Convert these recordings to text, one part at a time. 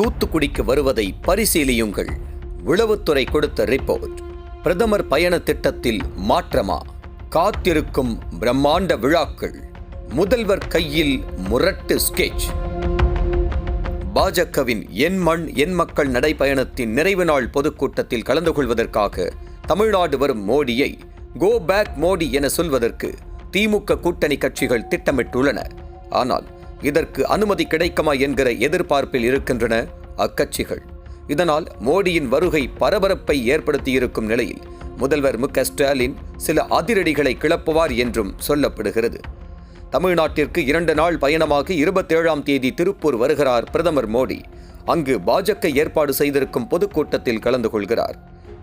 தூத்துக்குடிக்கு வருவதை பரிசீலியுங்கள். உளவுத்துறை கொடுத்த ரிப்போர்ட். பிரதமர் பயண திட்டத்தில் மாற்றமா? காத்திருக்கும் பிரம்மாண்ட விழாக்கள். முதல்வர் கையில் முரட்டு ஸ்கெட்ச் பாஜகவின் என் மண் என் மக்கள் நடைபயணத்தின் நிறைவு நாள் பொதுக்கூட்டத்தில் கலந்து கொள்வதற்காக தமிழ்நாடு வரும் மோடியை கோ பேக் மோடி என சொல்வதற்கு திமுக கூட்டணி கட்சிகள் திட்டமிட்டுள்ளன. ஆனால் இதற்கு அனுமதி கிடைக்குமா என்கிற எதிர்பார்ப்பில் இருக்கின்றன அக்கட்சிகள். இதனால் மோடியின் வருகை பரபரப்பை ஏற்படுத்தியிருக்கும் நிலையில் முதல்வர் மு ஸ்டாலின் சில அதிரடிகளை கிளப்புவார் என்றும் சொல்லப்படுகிறது. தமிழ்நாட்டிற்கு இரண்டு நாள் பயணமாக இருபத்தேழாம் தேதி திருப்பூர் வருகிறார் பிரதமர் மோடி. அங்கு பாஜக ஏற்பாடு செய்திருக்கும் பொதுக்கூட்டத்தில் கலந்து கொள்கிறார்.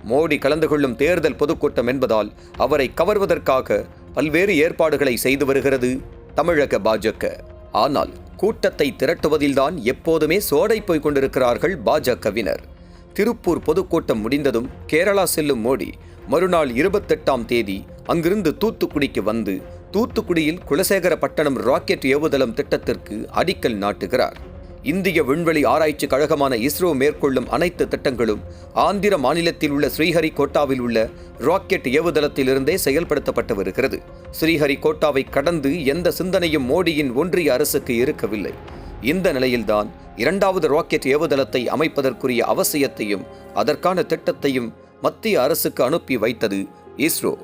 மோடி கலந்து கொள்ளும் தேர்தல் பொதுக்கூட்டம் என்பதால் அவரை கவர்வதற்காக பல்வேறு ஏற்பாடுகளை செய்து வருகிறது தமிழக பாஜக. ஆனால் கூட்டத்தை திரட்டுவதில்தான் எப்போதுமே சோடை போய்க் கொண்டிருக்கிறார்கள் பாஜகவினர். திருப்பூர் பொதுக்கூட்டம் முடிந்ததும் கேரளா செல்லும் மோடி மறுநாள் இருபத்தெட்டாம் தேதி அங்கிருந்து தூத்துக்குடிக்கு வந்து தூத்துக்குடியில் குலசேகர பட்டணம் ராக்கெட் ஏவுதளம் திட்டத்திற்கு அடிக்கல் நாட்டுகிறார். இந்திய விண்வெளி ஆராய்ச்சி கழகமான இஸ்ரோ மேற்கொள்ளும் அனைத்து திட்டங்களும் ஆந்திர மாநிலத்தில் உள்ள ஸ்ரீஹரிகோட்டாவில் உள்ள ராக்கெட் ஏவுதளத்திலிருந்தே செயல்படுத்தப்பட்டு வருகிறது. ஸ்ரீஹரிகோட்டாவை கடந்து எந்த சிந்தனையும் மோடியின் ஒன்றிய அரசுக்கு இருக்கவில்லை. இந்த நிலையில்தான் இரண்டாவது ராக்கெட் ஏவுதளத்தை அமைப்பதற்குரிய அவசியத்தையும் அதற்கான திட்டத்தையும் மத்திய அரசுக்கு அனுப்பி வைத்தது இஸ்ரோ.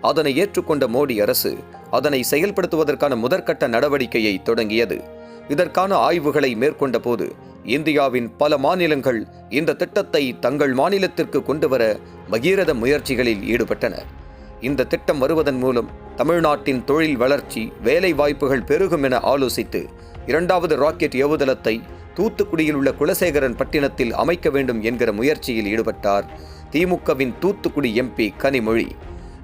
அதனை ஏற்றுக்கொண்ட மோடி அரசு அதனை செயல்படுத்துவதற்கான முதற்கட்ட நடவடிக்கையை தொடங்கியது. இதற்கான ஆய்வுகளை மேற்கொண்ட போது இந்தியாவின் பல மாநிலங்கள் இந்த திட்டத்தை தங்கள் மாநிலத்திற்கு கொண்டு வர பகீரத முயற்சிகளில் ஈடுபட்டன இந்த திட்டம் வருவதன் மூலம் தமிழ்நாட்டின் தொழில் வளர்ச்சி வேலை வாய்ப்புகள் பெருகும் என ஆலோசித்து இரண்டாவது ராக்கெட் ஏவுதளத்தை தூத்துக்குடியில் உள்ள குலசேகரன் பட்டினத்தில் அமைக்க வேண்டும் என்கிற முயற்சியில் ஈடுபட்டார் திமுகவின் தூத்துக்குடி எம்பி கனிமொழி.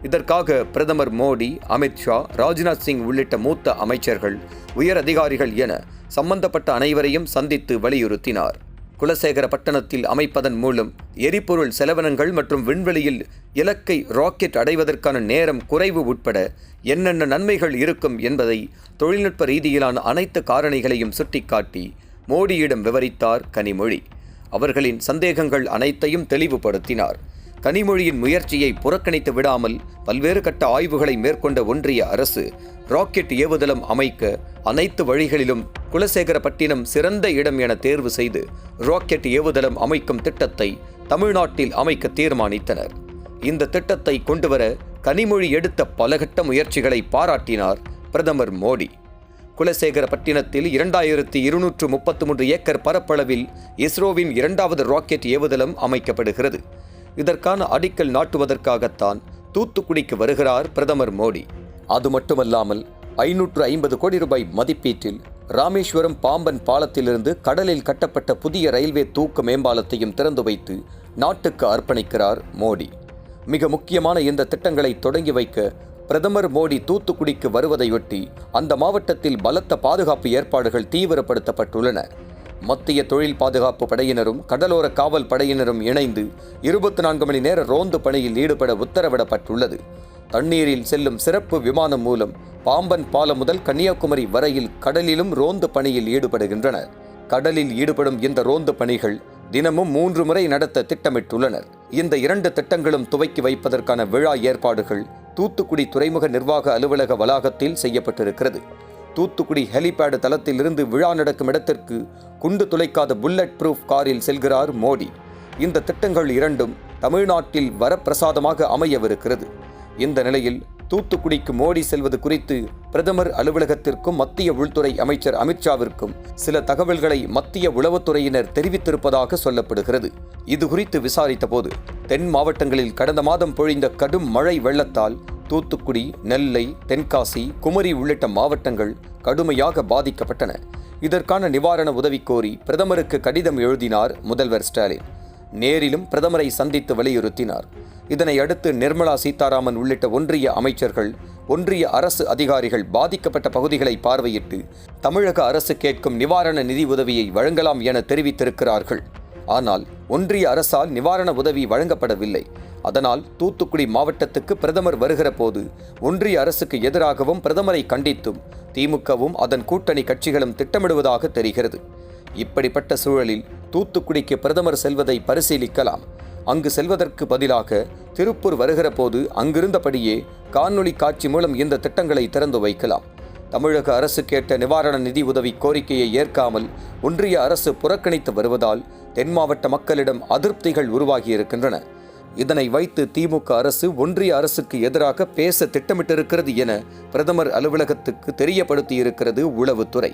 இதற்காக பிரதமர் மோடி அமித்ஷா ராஜ்நாத் சிங் உள்ளிட்ட மூத்த அமைச்சர்கள் உயர் அதிகாரிகள் என சம்பந்தப்பட்ட அனைவரையும் சந்தித்து வலியுறுத்தினார். குலசேகர பட்டணத்தில் அமைப்பதன் மூலம் எரிபொருள் செலவினங்கள் மற்றும் விண்வெளியில் இலக்கை ராக்கெட் அடைவதற்கான நேரம் குறைவு உட்பட என்னென்ன நன்மைகள் இருக்கும் என்பதை தொழில்நுட்ப ரீதியிலான அனைத்து காரணிகளையும் சுட்டிக்காட்டி மோடியிடம் விவரித்தார் கனிமொழி. அவர்களின் சந்தேகங்கள் அனைத்தையும் தெளிவுபடுத்தினார். கனிமொழியின் முயற்சியை புறக்கணித்து விடாமல் பல்வேறு கட்ட ஆய்வுகளை மேற்கொண்ட ஒன்றிய அரசு ராக்கெட் ஏவுதளம் அமைக்க அனைத்து வழிகளிலும் குலசேகரப்பட்டினம் சிறந்த இடம் என தேர்வு செய்து ராக்கெட் ஏவுதளம் அமைக்கும் திட்டத்தை தமிழ்நாட்டில் அமைக்க தீர்மானித்தனர். இந்த திட்டத்தை கொண்டுவர கனிமொழி எடுத்த பலகட்ட முயற்சிகளை பாராட்டினார் பிரதமர் மோடி. குலசேகரப்பட்டினத்தில் இரண்டாயிரத்தி இருநூற்று முப்பத்து மூன்று ஏக்கர் பரப்பளவில் இஸ்ரோவின் இரண்டாவது ராக்கெட் ஏவுதளம் அமைக்கப்படுகிறது. இதற்கான அடிக்கல் நாட்டுவதற்காகத்தான் தூத்துக்குடிக்கு வருகிறார் பிரதமர் மோடி. அது மட்டுமல்லாமல் ஐநூற்று ஐம்பது கோடி ரூபாய் மதிப்பீட்டில் ராமேஸ்வரம் பாம்பன் பாலத்திலிருந்து கடலில் கட்டப்பட்ட புதிய ரயில்வே தூக்கு மேம்பாலத்தையும் திறந்து வைத்து நாட்டுக்கு அர்ப்பணிக்கிறார் மோடி. மிக முக்கியமான இந்த திட்டங்களை தொடங்கி வைக்க பிரதமர் மோடி தூத்துக்குடிக்கு வருவதையொட்டி அந்த மாவட்டத்தில் பலத்த பாதுகாப்பு ஏற்பாடுகள் தீவிரப்படுத்தப்பட்டுள்ளன. மத்திய தொழில் பாதுகாப்பு படையினரும் கடலோர காவல் படையினரும் இணைந்து இருபத்தி நான்கு மணி நேர ரோந்து பணியில் ஈடுபட உத்தரவிடப்பட்டுள்ளது. தண்ணீரில் செல்லும் சிறப்பு விமானம் மூலம் பாம்பன் பாலம் முதல் கன்னியாகுமரி வரையில் கடலிலும் ரோந்து பணியில் ஈடுபடுகின்றனர். கடலில் ஈடுபடும் இந்த ரோந்து பணிகள் தினமும் மூன்று முறை நடத்த திட்டமிட்டுள்ளனர். இந்த இரண்டு திட்டங்களும் துவக்கி வைப்பதற்கான விழா ஏற்பாடுகள் தூத்துக்குடி துறைமுக நிர்வாக அலுவலக வளாகத்தில் செய்யப்பட்டிருக்கிறது. தூத்துக்குடி ஹெலிபேடு தளத்திலிருந்து விழா நடக்கும் இடத்திற்கு குண்டு துளைக்காத புல்லட் ப்ரூஃப் காரில் செல்கிறார் மோடி. இந்த திட்டங்கள் இரண்டும் தமிழ்நாட்டில் வரப்பிரசாதமாக அமையவிருக்கிறது. இந்த நிலையில் தூத்துக்குடிக்கு மோடி செல்வது குறித்து பிரதமர் அலுவலகத்திற்கும் மத்திய உள்துறை அமைச்சர் அமித்ஷாவிற்கும் சில தகவல்களை மத்திய உளவுத்துறையினர் தெரிவித்திருப்பதாக சொல்லப்படுகிறது. இது குறித்து விசாரித்தபோது தென் மாவட்டங்களில் கடந்த மாதம் பொழிந்த கடும் மழை வெள்ளத்தால் தூத்துக்குடி நெல்லை தென்காசி குமரி உள்ளிட்ட மாவட்டங்கள் கடுமையாக பாதிக்கப்பட்டன. இதற்கான நிவாரண உதவி கோரி பிரதமருக்கு கடிதம் எழுதினார் முதல்வர் ஸ்டாலின். நேரிலும் பிரதமரை சந்தித்து வலியுறுத்தினார். இதனையடுத்து நிர்மலா சீதாராமன் உள்ளிட்ட ஒன்றிய அமைச்சர்கள் ஒன்றிய அரசு அதிகாரிகள் பாதிக்கப்பட்ட பகுதிகளை பார்வையிட்டு தமிழக அரசு கேட்கும் நிவாரண நிதி உதவியை வழங்கலாம் என தெரிவித்திருக்கிறார்கள். ஆனால் ஒன்றிய அரசால் நிவாரண உதவி வழங்கப்படவில்லை. அதனால் தூத்துக்குடி மாவட்டத்துக்கு பிரதமர் வருகிற போது ஒன்றிய அரசுக்கு எதிராகவும் பிரதமரை கண்டித்தும் திமுகவும் அதன் கூட்டணி கட்சிகளும் திட்டமிடுவதாக தெரிகிறது. இப்படிப்பட்ட சூழலில் தூத்துக்குடிக்கு பிரதமர் செல்வதை பரிசீலிக்கலாம். அங்கு செல்வதற்கு பதிலாக திருப்பூர் வருகிற போது அங்கிருந்தபடியே காணொலி காட்சி மூலம் இந்த திட்டங்களை திறந்து வைக்கலாம். தமிழக அரசு கேட்ட நிவாரண நிதி உதவி கோரிக்கையை ஏற்காமல் ஒன்றிய அரசு புறக்கணித்து வருவதால் தென் மாவட்ட மக்களிடம் அதிருப்திகள் உருவாகியிருக்கின்றன. இதனை வைத்து திமுக அரசு ஒன்றிய அரசுக்கு எதிராக பேச திட்டமிட்டிருக்கிறது என பிரதமர் அலுவலகத்துக்கு தெரியப்படுத்தியிருக்கிறது உளவுத்துறை.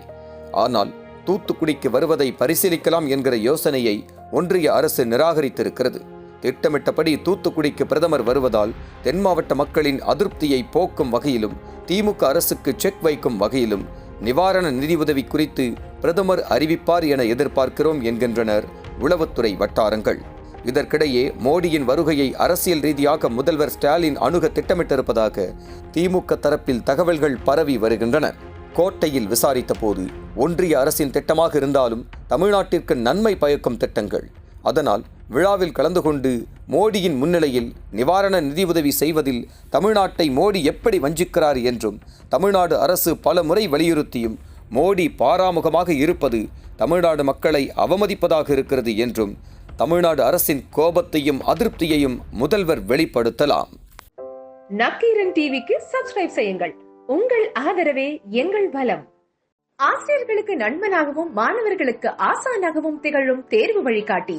ஆனால் தூத்துக்குடிக்கு வருவதை பரிசீலிக்கலாம் என்கிற யோசனையை ஒன்றிய அரசு நிராகரித்திருக்கிறது. திட்டமிட்டபடி தூத்துக்குடிக்கு பிரதமர் வருவதால் தென் மாவட்ட மக்களின் அதிருப்தியை போக்கும் வகையிலும் திமுக அரசுக்கு செக் வைக்கும் வகையிலும் நிவாரண நிதியுதவி குறித்து பிரதமர் அறிவிப்பார் என எதிர்பார்க்கிறோம் என்கின்றனர் உளவுத்துறை வட்டாரங்கள். இதற்கிடையே மோடியின் வருகையை அரசியல் ரீதியாக முதல்வர் ஸ்டாலின் அணுக திட்டமிட்டிருப்பதாக திமுக தரப்பில் தகவல்கள் பரவி வருகின்றன. கோட்டையில் விசாரித்த போது ஒன்றிய அரசின் திட்டமாக இருந்தாலும் தமிழ்நாட்டிற்கு நன்மை பயக்கும் திட்டங்கள். அதனால் விழாவில் கலந்து கொண்டு மோடியின் முன்னிலையில் நிவாரண நிதியுதவி செய்வதில் தமிழ்நாட்டை மோடி எப்படி வஞ்சிக்கிறார் என்றும் தமிழ்நாடு அரசு பல முறை வலியுறுத்தியும் மோடி பாராமுகமாக இருப்பது தமிழ்நாடு மக்களை அவமதிப்பதாக இருக்கிறது என்றும் தமிழ்நாடு அரசின் கோபத்தையும் அதிருப்தியையும் முதல்வர் வெளிப்படுத்தலாம். நக்கீரன் டிவிக்கு சப்ஸ்கிரைப் செய்யுங்கள். உங்கள் ஆதரவே எங்கள் பலம் ஆசிரியர்களுக்கு நண்பனாகவும் மாணவர்களுக்கு ஆசானாகவும் திகழும் தேர்வு வழிகாட்டி.